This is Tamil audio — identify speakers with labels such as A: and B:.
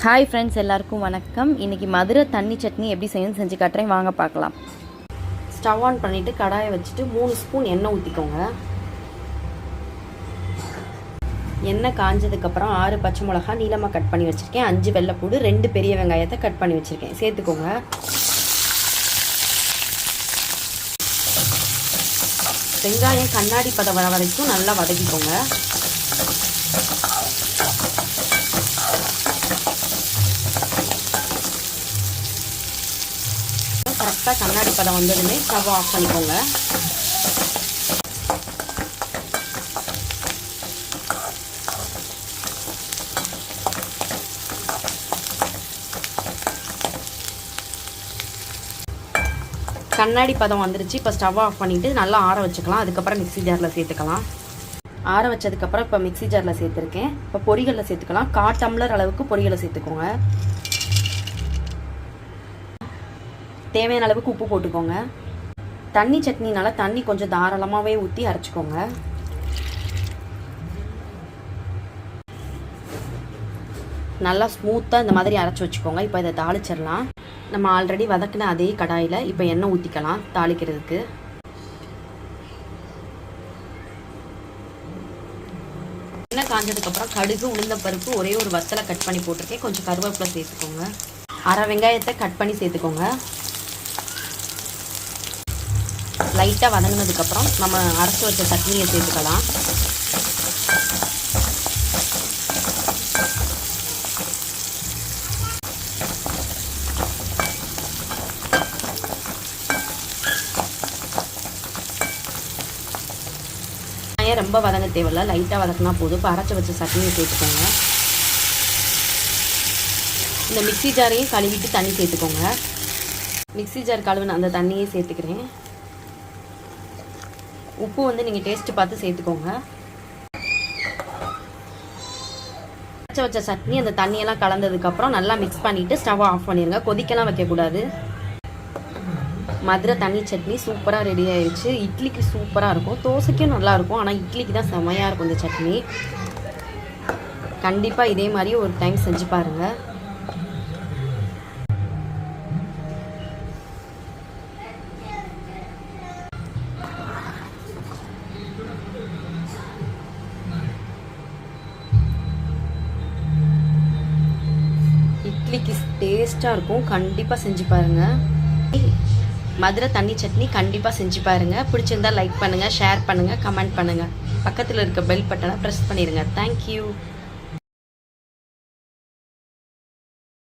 A: ஹாய் ஃப்ரெண்ட்ஸ் எல்லாருக்கும் வணக்கம். இன்றைக்கி மதுரை தண்ணி சட்னி எப்படி செய்யணும்னு செஞ்சு காட்டுறேன். வாங்க பார்க்கலாம். ஸ்டவ் ஆன் பண்ணிவிட்டு கடாயை வச்சுட்டு மூணு ஸ்பூன் எண்ணெய் ஊற்றிக்கோங்க எண்ணெய் காஞ்சதுக்கப்புறம் ஆறு பச்சை மிளகா நீளமாக கட் பண்ணி வச்சுருக்கேன். அஞ்சு வெள்ளைப்பூடு ரெண்டு பெரிய வெங்காயத்தை கட் பண்ணி வச்சுருக்கேன். சேர்த்துக்கோங்க. வெங்காயம் கண்ணாடி பதம் வர வரைக்கும் நல்லா வதக்கிக்கோங்க. கரெக்டாக கண்ணாடி பதம் வந்ததுமே ஸ்டவ் ஆஃப் பண்ணிக்கோங்க. கண்ணாடி பதம் வந்துருச்சு. இப்போ ஸ்டவ் ஆஃப் பண்ணிவிட்டு நல்லா ஆற வச்சுக்கலாம். அதுக்கப்புறம் மிக்ஸி ஜாரில் சேர்த்துக்கலாம். ஆற வச்சதுக்கப்புறம் இப்போ மிக்சி ஜாரில் சேர்த்துருக்கேன். இப்போ பொரிகளில் சேர்த்துக்கலாம். கா டம்ளர் அளவுக்கு பொரிகளை சேர்த்துக்கோங்க. தேவையான அளவுக்கு உப்பு போட்டுக்கோங்க. தண்ணி சட்னினால தண்ணி கொஞ்சம் தாராளமாகவே ஊற்றி அரைச்சிக்கோங்க. நல்லா ஸ்மூத்தாக இந்த மாதிரி அரைச்சி வச்சுக்கோங்க. இப்போ இதை தாளிச்சிடலாம். நம்ம ஆல்ரெடி வதக்கின அதே கடாயில் இப்போ எண்ணெய் ஊற்றிக்கலாம் தாளிக்கிறதுக்கு. எண்ணெய் காஞ்சதுக்கப்புறம் கடுகு உளுந்தப்பருப்பு ஒரே ஒரு வத்தலை கட் பண்ணி போட்டிருக்கேன். கொஞ்சம் கருவேப்பிலை சேர்த்துக்கோங்க. அரை வெங்காயத்தை கட் பண்ணி சேர்த்துக்கோங்க. லைட்டாக வதங்கினதுக்கப்புறம் நம்ம அரைச்சி வச்ச சட்னியை சேர்த்துக்கலாம். ரொம்ப வதங்க தேவையில்ல லைட்டாக வதக்கினா போதும். இப்போ அரைச்சி வச்ச சட்னியை சேர்த்துக்கோங்க. இந்த மிக்ஸி ஜாரையும் கழுவிட்டு தண்ணி சேர்த்துக்கோங்க. மிக்ஸி ஜார் கழுவின அந்த தண்ணியை சேர்த்துக்கிறேன். உப்பு வந்து நீங்கள் டேஸ்ட்டு பார்த்து சேர்த்துக்கோங்க. அரைச்சி வச்ச சட்னி அந்த தண்ணியெல்லாம் கலந்ததுக்கப்புறம் நல்லா மிக்ஸ் பண்ணிவிட்டு ஸ்டவ் ஆஃப் பண்ணிடுங்க கொதிக்கலாம் வைக்கக்கூடாது. மதுரை தண்ணி சட்னி சூப்பராக ரெடி ஆயிடுச்சு இட்லிக்கு சூப்பராக இருக்கும். தோசைக்கும் நல்லாயிருக்கும் ஆனால் இட்லிக்கு தான் செமையாக இருக்கும் இந்த சட்னி. கண்டிப்பாக இதே மாதிரி ஒரு டைம் செஞ்சு பாருங்கள் இட்லிக்கு டேஸ்ட்டாக இருக்கும். கண்டிப்பாக செஞ்சு பாருங்கள் மதுரை தண்ணி சட்னி கண்டிப்பாக செஞ்சு பாருங்கள் பிடிச்சிருந்தா லைக் பண்ணுங்கள் ஷேர் பண்ணுங்கள் கமெண்ட் பண்ணுங்கள் பக்கத்தில் இருக்க பெல் பட்டனை ப்ரெஸ் பண்ணிடுங்க தேங்க்யூ